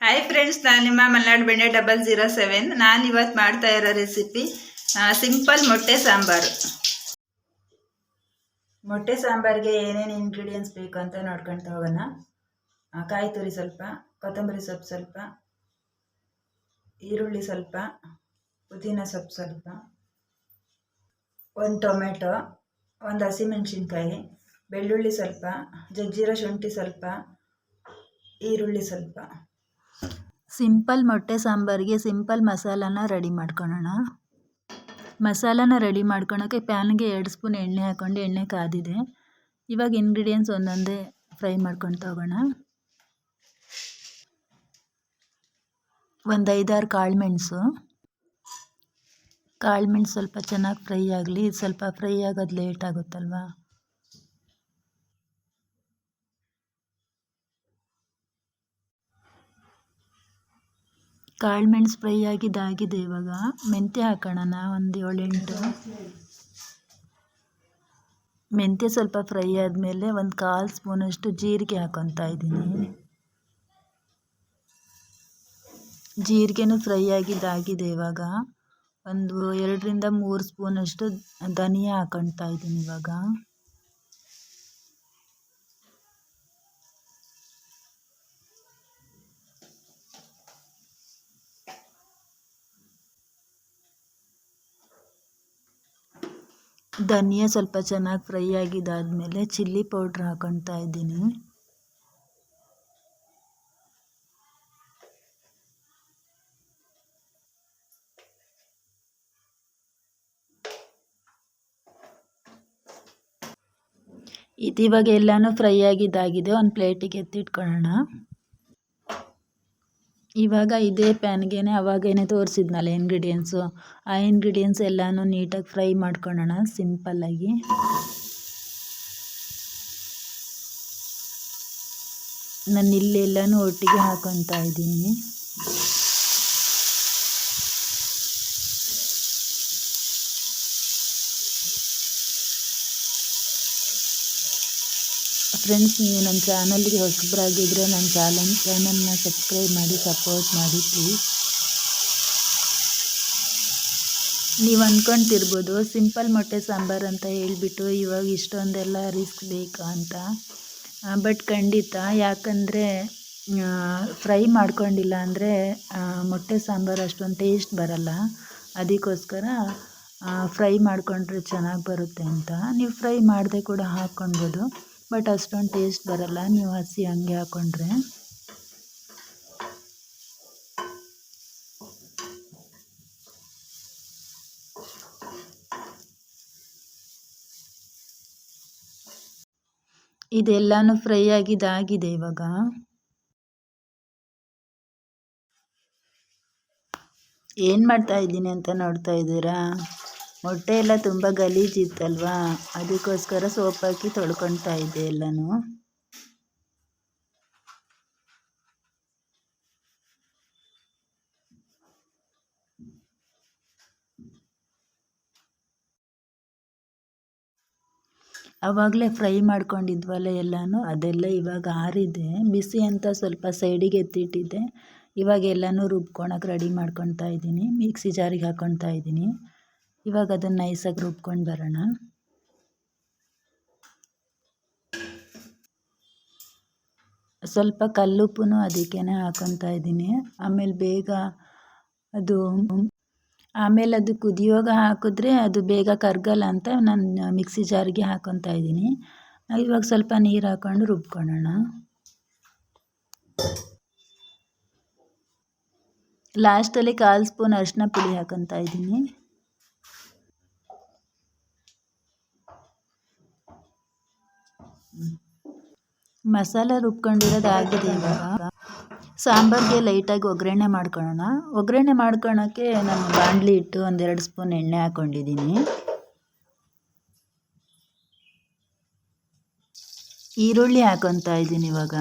Hi friends ನಾನು ನಿಮ್ಮ ಮಲ್ನಾಡು ಬೆಣ್ಣೆ ಡಬಲ್ ಜೀರೋ ಸೆವೆನ್ ನಾನು ಇವತ್ತು ಮಾಡ್ತಾ ಇರೋ ರೆಸಿಪಿ ಸಿಂಪಲ್ ಮೊಟ್ಟೆ ಸಾಂಬಾರು. ಮೊಟ್ಟೆ ಸಾಂಬಾರಿಗೆ ಏನೇನು ಇಂಗ್ರೀಡಿಯೆಂಟ್ಸ್ ಬೇಕು ಅಂತ ನೋಡ್ಕೊಳ್ತಾ ಹೋಗೋಣ. ಕಾಯಿ ತುರಿ ಸ್ವಲ್ಪ, ಕೊತ್ತಂಬರಿ ಸೊಪ್ಪು ಸ್ವಲ್ಪ, ಈರುಳ್ಳಿ ಸ್ವಲ್ಪ, ಪುದೀನ ಸೊಪ್ಪು ಸ್ವಲ್ಪ, ಒಂದು ಟೊಮೆಟೊ, ಒಂದು ಹಸಿಮೆಣ್ಸಿನ್ಕಾಯಿ, ಬೆಳ್ಳುಳ್ಳಿ ಸ್ವಲ್ಪ, ಜಜ್ಜಿರೋ ಶುಂಠಿ ಸ್ವಲ್ಪ, ಈರುಳ್ಳಿ ಸ್ವಲ್ಪ. ಸಿಂಪಲ್ ಮೊಟ್ಟೆ ಸಾಂಬಾರಿಗೆ ಸಿಂಪಲ್ ಮಸಾಲಾನ ರೆಡಿ ಮಾಡ್ಕೊಳ್ಳೋಣ ಮಸಾಲಾನ ರೆಡಿ ಮಾಡ್ಕೊಳಕ್ಕೆ ಪ್ಯಾನ್ಗೆ ಎರಡು ಸ್ಪೂನ್ ಎಣ್ಣೆ ಹಾಕ್ಕೊಂಡು ಎಣ್ಣೆ ಕಾದಿದೆ. ಇವಾಗ ಇಂಗ್ರೀಡಿಯೆಂಟ್ಸ್ ಒಂದೊಂದೇ ಫ್ರೈ ಮಾಡ್ಕೊಂಡು ತಗೋಣ. ಒಂದು ಐದಾರು ಕಾಳು ಮೆಣಸು ಕಾಳು ಮೆಣಸು ಸ್ವಲ್ಪ ಚೆನ್ನಾಗಿ ಫ್ರೈ ಆಗಲಿ, ಸ್ವಲ್ಪ ಫ್ರೈ ಆಗೋದು ಲೇಟ್ ಆಗುತ್ತಲ್ವಾ? ಕಾಳು ಮೆಣಸು ಫ್ರೈ ಆಗಿದ್ದಾಗಿದೆ. ಇವಾಗ ಮೆಂತ್ಯ ಹಾಕೋಣ. ಒಂದು ಏಳೆಂಟು ಮೆಂತ್ಯ ಸ್ವಲ್ಪ ಫ್ರೈ ಆದಮೇಲೆ ಒಂದು ಕಾಲು ಸ್ಪೂನಷ್ಟು ಜೀರಿಗೆ ಹಾಕೊತಾ ಇದ್ದೀನಿ. ಜೀರಿಗೆನೂ ಫ್ರೈ ಆಗಿದ್ದಾಗಿದೆ ಇವಾಗ. ಒಂದು ಎರಡರಿಂದ ಮೂರು ಸ್ಪೂನಷ್ಟು ಧನಿಯಾ ಹಾಕೊಳ್ತಾ ಇದ್ದೀನಿ ಇವಾಗ. ಧನಿಯಾ ಸ್ವಲ್ಪ ಚೆನ್ನಾಗಿ ಫ್ರೈ ಆಗಿದ್ದಾದಮೇಲೆ ಚಿಲ್ಲಿ ಪೌಡ್ರ್ ಹಾಕೊತಾ ಇದ್ದೀನಿ. ಇದು ಎಲ್ಲಾನು ಎಲ್ಲನೂ ಫ್ರೈ ಆಗಿದ್ದಾಗಿದೆ, ಒಂದು ಪ್ಲೇಟಿಗೆ ಎತ್ತಿಟ್ಕೊಳ್ಳೋಣ. ಇವಾಗ ಇದೇ ಪ್ಯಾನ್ಗೇನೆ ಅವಾಗೇನೆ ತೋರಿಸಿದ್ನಲ್ಲ ಇಂಗ್ರೀಡಿಯೆಂಟ್ಸು ಆ ಇಂಗ್ರೀಡಿಯೆಂಟ್ಸ್ ಎಲ್ಲನೂ ನೀಟಾಗಿ ಫ್ರೈ ಮಾಡ್ಕೊಳ್ಳೋಣ ಸಿಂಪಲ್ಲಾಗಿ ನಾನು ಇಲ್ಲೆಲ್ಲನೂ ಒಟ್ಟಿಗೆ ಹಾಕೊತಾ ಇದ್ದೀನಿ. ಫ್ರೆಂಡ್ಸ್ ನೀವು ನನ್ನ ಚಾನಲ್ಗೆ ಹೊಸಬರಾಗಿದ್ದರೆ ನನ್ನ ಚಾನಲ್ ಚಾನಲ್ನ ಸಬ್ಸ್ಕ್ರೈಬ್ ಮಾಡಿ, ಸಪೋರ್ಟ್ ಮಾಡಿ ಪ್ಲೀಸ್ ನೀವು ಅಂದ್ಕೊಂತಿರ್ಬೋದು ಸಿಂಪಲ್ ಮೊಟ್ಟೆ ಸಾಂಬಾರು ಅಂತ ಹೇಳಿಬಿಟ್ಟು ಇವಾಗ ಇಷ್ಟೊಂದೆಲ್ಲ ರಿಸ್ಕ್ ಬೇಕಾ ಅಂತ. ಬಟ್ ಖಂಡಿತ, ಯಾಕಂದರೆ ಫ್ರೈ ಮಾಡ್ಕೊಂಡಿಲ್ಲ ಅಂದರೆ ಮೊಟ್ಟೆ ಸಾಂಬಾರು ಅಷ್ಟೊಂದು ಟೇಸ್ಟ್ ಬರಲ್ಲ. ಅದಕ್ಕೋಸ್ಕರ ಫ್ರೈ ಮಾಡಿಕೊಂಡ್ರೆ ಚೆನ್ನಾಗಿ ಬರುತ್ತೆ ಅಂತ. ನೀವು ಫ್ರೈ ಮಾಡದೆ ಕೂಡ ಹಾಕ್ಕೊಳ್ಬೋದು. ಬಟ್ ಅಷ್ಟೊಂದು ಟೇಸ್ಟ್ ಬರಲ್ಲ. ನೀವು ಹಸಿ ಹಂಗೆ ಹಾಕ್ಕೊಂಡ್ರೆ ಇದೆಲ್ಲನೂ ಫ್ರೈ ಆಗಿದಾಗಿದೆ ಇವಾಗ. ಏನು ಮಾಡ್ತಾ ಇದ್ದೀನಿ ಅಂತ ನೋಡ್ತಾ ಇದ್ದೀರಾ? ಮೊಟ್ಟೆ ಎಲ್ಲ ತುಂಬ ಗಲೀಜಿತ್ತಲ್ವಾ ಅದಕ್ಕೋಸ್ಕರ ಸೋಪ್ ಹಾಕಿ ತೊಳ್ಕೊಳ್ತಾ ಇದ್ದೆ ಎಲ್ಲನೂ. ಅವಾಗಲೇ ಫ್ರೈ ಮಾಡ್ಕೊಂಡಿದ್ವಲ್ಲ ಎಲ್ಲನೂ? ಅದೆಲ್ಲ ಇವಾಗ ಆರಿದೆ. ಬಿಸಿ ಅಂತ ಸ್ವಲ್ಪ ಸೈಡಿಗೆ ಎತ್ತಿಟ್ಟಿದ್ದೆ. ಇವಾಗ ಎಲ್ಲನೂ ರುಬ್ಕೊಳಕ್ಕೆ ರೆಡಿ ಮಾಡ್ಕೊತಾ ಇದ್ದೀನಿ. ಮಿಕ್ಸಿ ಜಾರಿಗೆ ಹಾಕ್ಕೊತಾ ಇದ್ದೀನಿ. ಇವಾಗ ಅದನ್ನು ನೈಸಾಗಿ ರುಬ್ಕೊಂಡು ಬರೋಣ. ಸ್ವಲ್ಪ ಕಲ್ಲುಪ್ಪು ಅದಕ್ಕೇ ಹಾಕೊತಾ ಇದ್ದೀನಿ. ಆಮೇಲೆ ಬೇಗ ಅದು ಆಮೇಲೆ ಅದು ಕುದಿಯೋಗ ಹಾಕಿದ್ರೆ ಅದು ಬೇಗ ಕರ್ಗಲ್ಲ ಅಂತ ನಾನು ಮಿಕ್ಸಿ ಜಾರಿಗೆ ಹಾಕೊತಾ ಇದ್ದೀನಿ. ಇವಾಗ ಸ್ವಲ್ಪ ನೀರು ಹಾಕ್ಕೊಂಡು ರುಬ್ಕೊಳ್ಳೋಣ ಲಾಸ್ಟಲ್ಲಿ ಕಾಲು ಸ್ಪೂನ್ ಅರಿಶಿನ ಪುಡಿ ಹಾಕೊತಾ ಇದ್ದೀನಿ. ಮಸಾಲೆ ರುಬ್ಕೊಂಡಿರೋದು ಆಗಿದೆ ಇವಾಗ. ಸಾಂಬಾರಿಗೆ ಲೈಟಾಗಿ ಒಗ್ಗರಣೆ ಮಾಡ್ಕೊಳ್ಳೋಣ ಒಗ್ಗರಣೆ ಮಾಡ್ಕೊಳಕ್ಕೆ ನಾನು ಬಾಣಲಿ ಇಟ್ಟು ಒಂದೆರಡು ಸ್ಪೂನ್ ಎಣ್ಣೆ ಹಾಕ್ಕೊಂಡಿದ್ದೀನಿ ಈರುಳ್ಳಿ ಹಾಕೊತಾ ಇದ್ದೀನಿ ಇವಾಗ.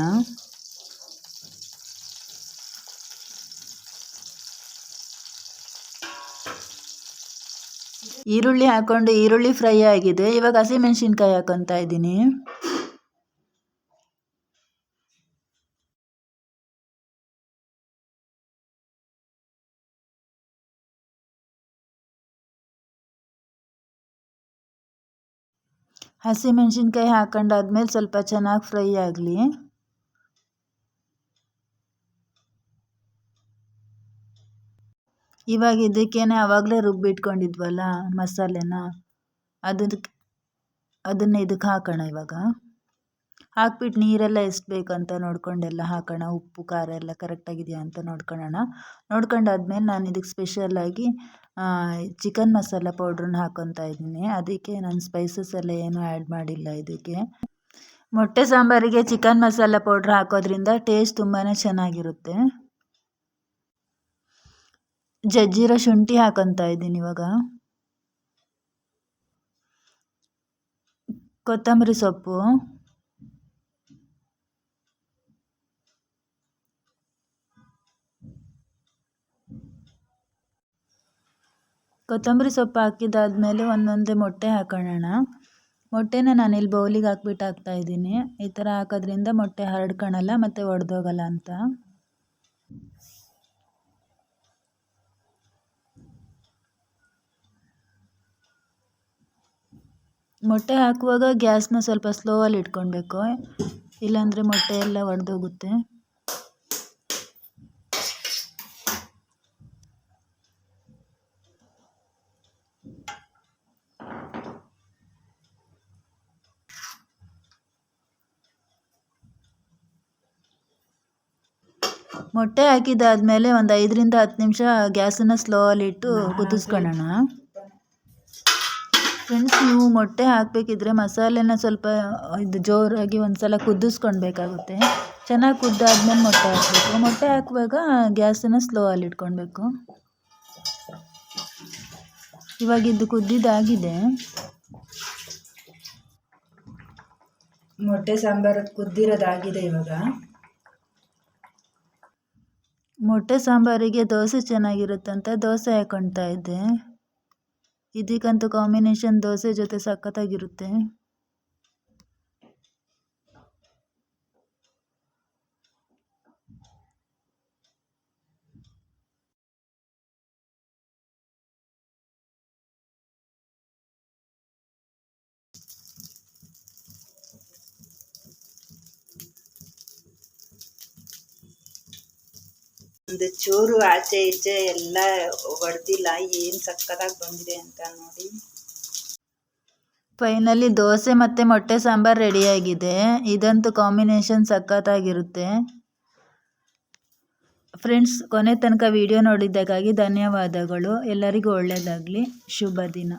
ಈರುಳ್ಳಿ ಹಾಕ್ಕೊಂಡು ಈರುಳ್ಳಿ ಫ್ರೈ ಆಗಿದೆ. ಇವಾಗ ಹಸಿಮೆಣ್ಸಿನ್ಕಾಯಿ ಹಾಕೊತಾ ಇದ್ದೀನಿ. ಹಸಿಮೆಣ್ಸಿನ್ಕಾಯಿ ಹಾಕೊಂಡಾದ್ಮೇಲೆ ಸ್ವಲ್ಪ ಚೆನ್ನಾಗಿ ಫ್ರೈ ಆಗಲಿ. ಇವಾಗ ಇದಕ್ಕೇನೆ ಆವಾಗಲೇ ರುಬ್ಬಿಟ್ಕೊಂಡಿದ್ವಲ್ಲ ಮಸಾಲೆನ ಅದಕ್ಕೆ ಅದನ್ನು ಇದಕ್ಕೆ ಹಾಕೋಣ ಇವಾಗ. ಹಾಕ್ಬಿಟ್ಟು ನೀರೆಲ್ಲ ಎಷ್ಟು ಬೇಕಂತ ನೋಡ್ಕೊಂಡೆಲ್ಲ ಹಾಕೋಣ. ಉಪ್ಪು, ಖಾರ ಎಲ್ಲ ಕರೆಕ್ಟಾಗಿದೆಯಾ ಅಂತ ನೋಡ್ಕೊಳ್ಳೋಣ ನೋಡ್ಕೊಂಡಾದ್ಮೇಲೆ ನಾನು ಇದಕ್ಕೆ ಸ್ಪೆಷಲ್ಲಾಗಿ ಚಿಕನ್ ಮಸಾಲ ಪೌಡ್ರನ್ನ ಹಾಕೊತ ಇದ್ದೀನಿ. ಅದಕ್ಕೆ ನಾನು ಸ್ಪೈಸಸ್ ಎಲ್ಲ ಏನೂ ಆ್ಯಡ್ ಮಾಡಿಲ್ಲ ಇದಕ್ಕೆ. ಮೊಟ್ಟೆ ಸಾಂಬಾರಿಗೆ ಚಿಕನ್ ಮಸಾಲ ಪೌಡ್ರ್ ಹಾಕೋದ್ರಿಂದ ಟೇಸ್ಟ್ ತುಂಬಾ ಚೆನ್ನಾಗಿರುತ್ತೆ. ಜಜ್ಜಿರೋ ಶುಂಠಿ ಹಾಕೊತಾ ಇದ್ದೀನಿ ಇವಾಗ. ಕೊತ್ತಂಬರಿ ಸೊಪ್ಪು. ಕೊತ್ತಂಬರಿ ಸೊಪ್ಪು ಹಾಕಿದಾದ್ಮೇಲೆ ಒಂದೊಂದೇ ಮೊಟ್ಟೆ ಹಾಕೋಣ ಮೊಟ್ಟೆನ ನಾನು ಇಲ್ಲಿ ಬೌಲಿಗೆ ಹಾಕ್ಬಿಟ್ಟು ಹಾಕ್ತಾ ಇದ್ದೀನಿ. ಈ ಥರ ಹಾಕೋದ್ರಿಂದ ಮೊಟ್ಟೆ ಹರಡ್ಕೊಳಲ್ಲ ಮತ್ತು ಒಡೆದೋಗಲ್ಲ ಅಂತ. ಮೊಟ್ಟೆ ಹಾಕುವಾಗ ಗ್ಯಾಸ್ನ ಸ್ವಲ್ಪ ಸ್ಲೋ ಅಲ್ಲಿ ಇಟ್ಕೊಳ್ಬೇಕು. ಇಲ್ಲಾಂದರೆ ಮೊಟ್ಟೆ ಎಲ್ಲ ಒಡೆದೋಗುತ್ತೆ. ಮೊಟ್ಟೆ ಹಾಕಿದಾದ್ಮೇಲೆ ಒಂದು ಐದರಿಂದ ಹತ್ತು ನಿಮಿಷ ಗ್ಯಾಸನ್ನು ಸ್ಲೋವಲ್ಲಿ ಇಟ್ಟು ಕುದಿಸ್ಕೊಳ್ಳೋಣ. ಫ್ರೆಂಡ್ಸ್ ನೀವು ಮೊಟ್ಟೆ ಹಾಕಬೇಕಿದ್ರೆ ಮಸಾಲೆನ ಸ್ವಲ್ಪ ಇದು ಜೋರಾಗಿ ಒಂದು ಸಲ ಕುದಿಸ್ಕೊಳ್ಬೇಕಾಗುತ್ತೆ ಚೆನ್ನಾಗಿ ಕುದ್ದಾದ್ಮೇಲೆ ಮೊಟ್ಟೆ ಹಾಕಬೇಕು. ಮೊಟ್ಟೆ ಹಾಕುವಾಗ ಗ್ಯಾಸನ್ನು ಸ್ಲೋ ಅಲ್ಲಿ ಇಟ್ಕೊಳ್ಬೇಕು ಇವಾಗ ಇದು ಕುದ್ದಿದ್ದಾಗಿದೆ. ಮೊಟ್ಟೆ ಸಾಂಬಾರು ಕುದ್ದಿರೋದಾಗಿದೆ ಇವಾಗ. ಮೊಟ್ಟೆ ಸಾಂಬಾರಿಗೆ ದೋಸೆ ಚೆನ್ನಾಗಿರುತ್ತಂತ ದೋಸೆ ಹಾಕೊಳ್ತಾ ಇದ್ದೆ. ಇದಕ್ಕಂತೂ ಕಾಂಬಿನೇಷನ್ ದೋಸೆ ಜೊತೆ ಸಖತ್ತಾಗಿರುತ್ತೆ. ಒಂದು ಚೂರು ಆಚೆ ಈಚೆ ಎಲ್ಲ ಹೊಡೆದಿಲ್ಲ ಏನು ಸಕ್ಕತ್ತಾಗಿ ಬಂದಿದೆ ಅಂತ ನೋಡಿ. ಫೈನಲಿ ದೋಸೆ ಮತ್ತು ಮೊಟ್ಟೆ ಸಾಂಬಾರು ರೆಡಿಯಾಗಿದೆ. ಇದಂತೂ ಕಾಂಬಿನೇಷನ್ ಸಖತ್ತಾಗಿರುತ್ತೆ. ಫ್ರೆಂಡ್ಸ್, ಕೊನೆ ತನಕ ವಿಡಿಯೋ ನೋಡಿದ್ದಕ್ಕಾಗಿ ಧನ್ಯವಾದಗಳು. ಎಲ್ಲರಿಗೂ ಒಳ್ಳೆಯದಾಗಲಿ ಶುಭ ದಿನ.